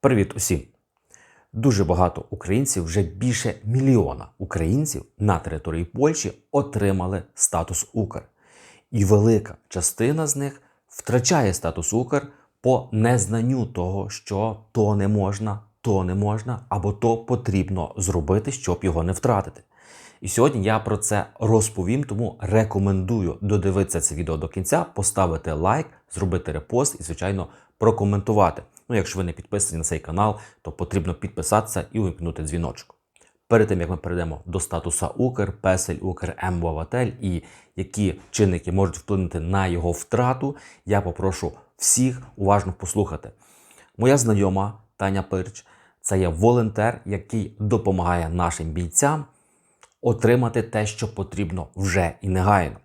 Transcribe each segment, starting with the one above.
Привіт усім! Дуже багато українців, вже більше мільйона українців на території Польщі отримали статус Укр. І велика частина з них втрачає статус Укр по незнанню того, що то не можна, то не можна, або то потрібно зробити, щоб його не втратити. І сьогодні я про це розповім, тому рекомендую додивитися це відео до кінця, поставити лайк, зробити репост і, звичайно, прокоментувати. Ну, якщо ви не підписані на цей канал, то потрібно підписатися і увімкнути дзвіночок. Перед тим як ми перейдемо до статуса Укр, Песель, Укр, МВАТЕЛь і які чинники можуть вплинути на його втрату, я попрошу всіх уважно послухати. Моя знайома Таня Пирч це є волонтер, який допомагає нашим бійцям отримати те, що потрібно вже і негайно.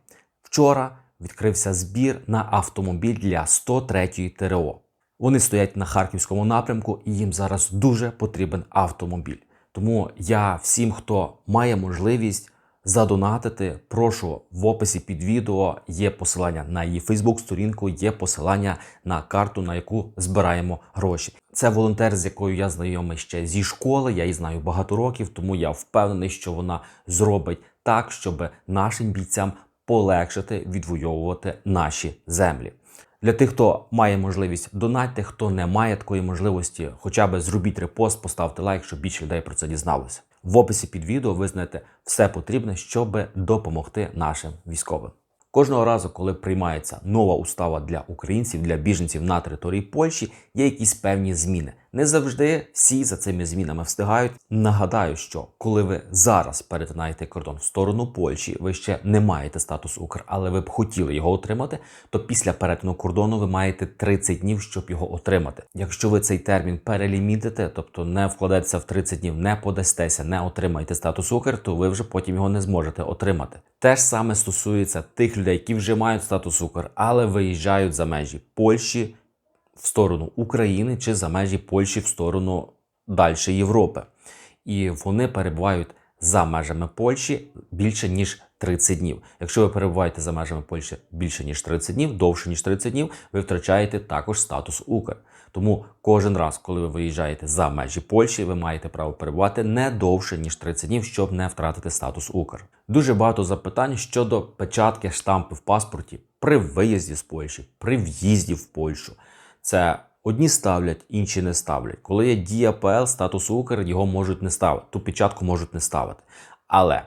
Вчора відкрився збір на автомобіль для 103-ї ТРО. Вони стоять на харківському напрямку, і їм зараз дуже потрібен автомобіль. Тому я всім, хто має можливість задонатити, прошу в описі під відео є посилання на її Фейсбук-сторінку, є посилання на карту, на яку збираємо гроші. Це волонтер, з якою я знайомий ще зі школи. Я її знаю багато років, тому я впевнений, що вона зробить так, щоб нашим бійцям полегшити відвоювати наші землі. Для тих, хто має можливість донатьте, хто не має такої можливості, хоча б зробіть репост, поставте лайк, щоб більше людей про це дізналося. В описі під відео ви знаєте все потрібне, щоб допомогти нашим військовим. Кожного разу, коли приймається нова устава для українців, для біженців на території Польщі, є якісь певні зміни. Не завжди всі за цими змінами встигають. Нагадаю, що коли ви зараз перетинаєте кордон в сторону Польщі, ви ще не маєте статус Укр, але ви б хотіли його отримати, то після перетину кордону ви маєте 30 днів, щоб його отримати. Якщо ви цей термін перелімітите, тобто не вкладеться в 30 днів, не подастеся, не отримаєте статус Укр, то ви вже потім його не зможете отримати. Те ж саме стосується тих людей, які вже мають статус Укр, але виїжджають за межі Польщі в сторону України чи за межі Польщі в сторону далі Європи. І вони перебувають за межами Польщі більше ніж 30 днів. Якщо ви перебуваєте за межами Польщі більше ніж 30 днів, довше ніж 30 днів, ви втрачаєте також статус Укр. Тому кожен раз, коли ви виїжджаєте за межі Польщі, ви маєте право перебувати не довше ніж 30 днів, щоб не втратити статус Укр. Дуже багато запитань щодо печатки штампи в паспорті при виїзді з Польщі, при в'їзді в Польщу. Це одні ставлять, інші не ставлять. Коли є дія ПЛ, статус Укр, його можуть не ставити, ту печатку можуть не ставити. Але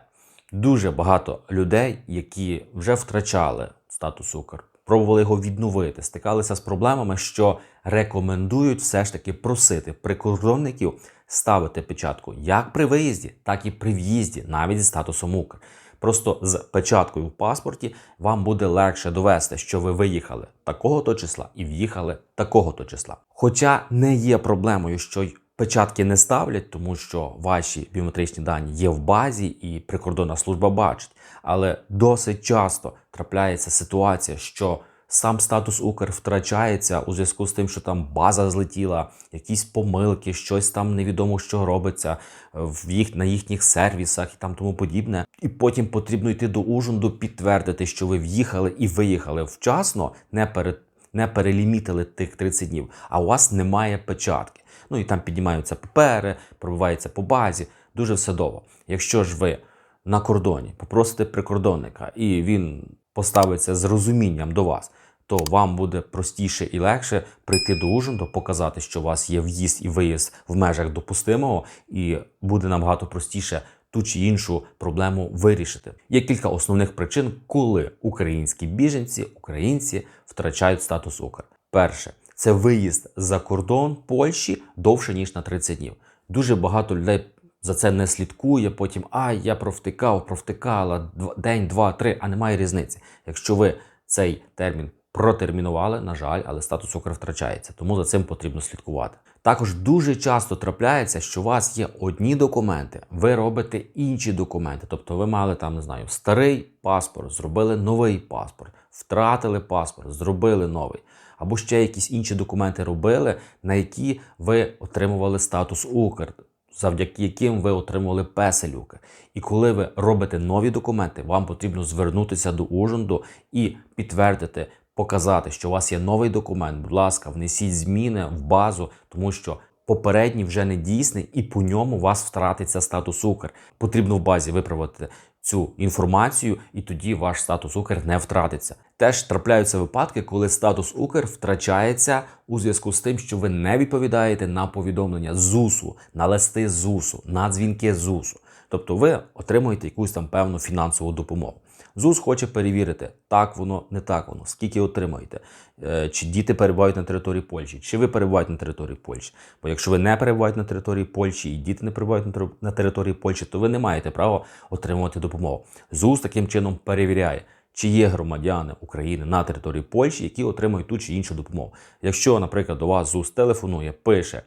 дуже багато людей, які вже втрачали статус Укр, пробували його відновити, стикалися з проблемами, що рекомендують все ж таки просити прикордонників ставити печатку як при виїзді, так і при в'їзді, навіть зі статусом Укр. Просто з печаткою в паспорті вам буде легше довести, що ви виїхали такого-то числа і в'їхали такого-то числа. Хоча не є проблемою, що й печатки не ставлять, тому що ваші біометричні дані є в базі, і прикордонна служба бачить. Але досить часто трапляється ситуація, що сам статус Укр втрачається у зв'язку з тим, що там база злетіла, якісь помилки, щось там невідомо, що робиться в їх на їхніх сервісах і там тому подібне. І потім потрібно йти до Ужунду, підтвердити, що ви в'їхали і виїхали вчасно, не перед не перелімітили тих 30 днів, а у вас немає печатки. Ну і там піднімаються папери, пробиваються по базі. Дуже все довго. Якщо ж ви на кордоні попросите прикордонника, і він поставиться з розумінням до вас, то вам буде простіше і легше прийти до Ужинду, показати, що у вас є в'їзд і виїзд в межах допустимого, і буде набагато простіше ту чи іншу проблему вирішити. Є кілька основних причин, коли українські біженці, українці втрачають статус Укр. Перше це виїзд за кордон Польщі довше ніж на 30 днів. Дуже багато людей за це не слідкує. Потім а я провтикав, провтикала день, два, три, а немає різниці. Якщо ви цей термін протермінували, на жаль, але статус Укр втрачається, тому за цим потрібно слідкувати. Також дуже часто трапляється, що у вас є одні документи, ви робите інші документи. Тобто ви мали там, не знаю, старий паспорт, зробили новий паспорт, втратили паспорт, зробили новий. Або ще якісь інші документи робили, на які ви отримували статус Укр, завдяки яким ви отримували песелюки. І коли ви робите нові документи, вам потрібно звернутися до Ужинду і підтвердити показати, що у вас є новий документ, будь ласка, внесіть зміни в базу, тому що попередній вже не дійсний, і по ньому у вас втратиться статус Укр. Потрібно в базі виправити цю інформацію, і тоді ваш статус Укр не втратиться. Теж трапляються випадки, коли статус Укр втрачається у зв'язку з тим, що ви не відповідаєте на повідомлення ЗУСу, на листи ЗУСу, на дзвінки ЗУСу. Тобто ви отримуєте якусь там певну фінансову допомогу. ЗУС хоче перевірити, так воно, не так воно, скільки отримуєте, Е, чи діти перебувають на території Польщі, чи ви перебуваєте на території Польщі. Бо якщо ви не перебуваєте на території Польщі і діти не перебувають на території Польщі, то ви не маєте права отримувати допомогу. ЗУС таким чином перевіряє, чи є громадяни України на території Польщі, які отримують ту чи іншу допомогу. Якщо, наприклад, до вас ЗУС телефонує, пише,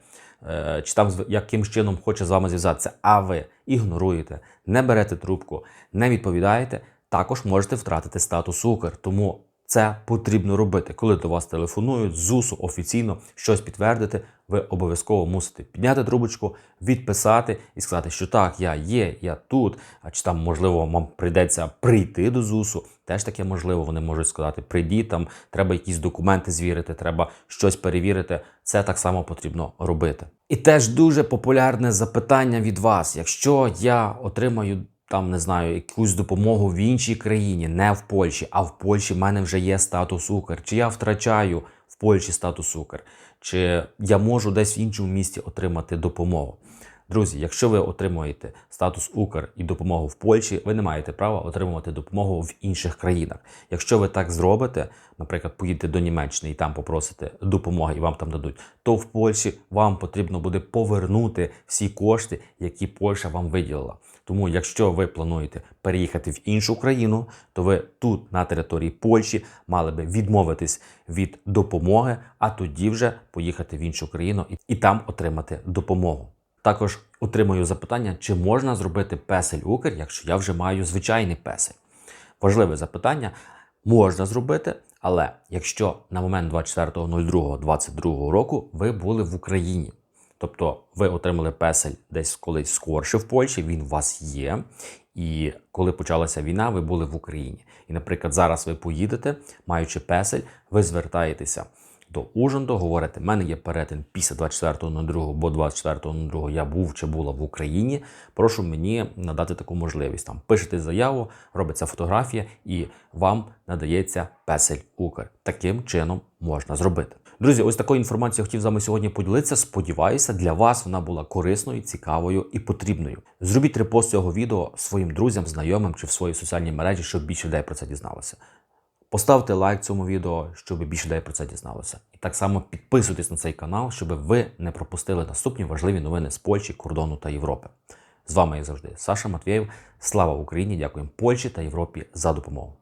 чи там якимсь чином хоче з вами зв'язатися, а ви ігноруєте, не берете трубку, не відповідаєте, також можете втратити статус Укр. Тому це потрібно робити. Коли до вас телефонують ЗУСу офіційно щось підтвердити, ви обов'язково мусите підняти трубочку, відписати і сказати, що так, я є, я тут. А чи там, можливо, вам прийдеться прийти до ЗУСу. Теж таке можливо. Вони можуть сказати: прийдіть там, треба якісь документи звірити, треба щось перевірити. Це так само потрібно робити. І теж дуже популярне запитання від вас: якщо я отримаю там не знаю, якусь допомогу в іншій країні, не в Польщі, а в Польщі в мене вже є статус Укр. Чи я втрачаю в Польщі статус Укр, чи я можу десь в іншому місті отримати допомогу. Друзі, якщо ви отримуєте статус Укр і допомогу в Польщі, ви не маєте права отримувати допомогу в інших країнах. Якщо ви так зробите, наприклад, поїдете до Німеччини і там попросите допомоги, і вам там дадуть, то в Польщі вам потрібно буде повернути всі кошти, які Польща вам виділила. Тому, якщо ви плануєте переїхати в іншу країну, то ви тут, на території Польщі, мали би відмовитись від допомоги, а тоді вже поїхати в іншу країну і, і там отримати допомогу. Також отримую запитання, чи можна зробити песель Укр, якщо я вже маю звичайний песель. Важливе запитання можна зробити, але якщо на момент 24.02.22 року ви були в Україні, тобто ви отримали песель десь колись скорше в Польщі, він у вас є. І коли почалася війна, ви були в Україні. І, наприклад, зараз ви поїдете, маючи песель, ви звертаєтеся до Ужгорода, говорите, в мене є перетин після 24.02, бо 24.02 я був чи була в Україні. Прошу мені надати таку можливість. Там пишете заяву, робиться фотографія, і вам надається песель Укр. Таким чином можна зробити. Друзі, ось такою інформацією хотів з вами сьогодні поділитися. Сподіваюся, для вас вона була корисною, цікавою і потрібною. Зробіть репост цього відео своїм друзям, знайомим чи в своїй соціальній мережі, щоб більше людей про це дізналося. Поставте лайк цьому відео, щоб більше людей про це дізналося. І так само підписуйтесь на цей канал, щоб ви не пропустили наступні важливі новини з Польщі, кордону та Європи. З вами, як завжди, Саша Матвєєв. Слава Україні! Дякуємо Польщі та Європі за допомогу.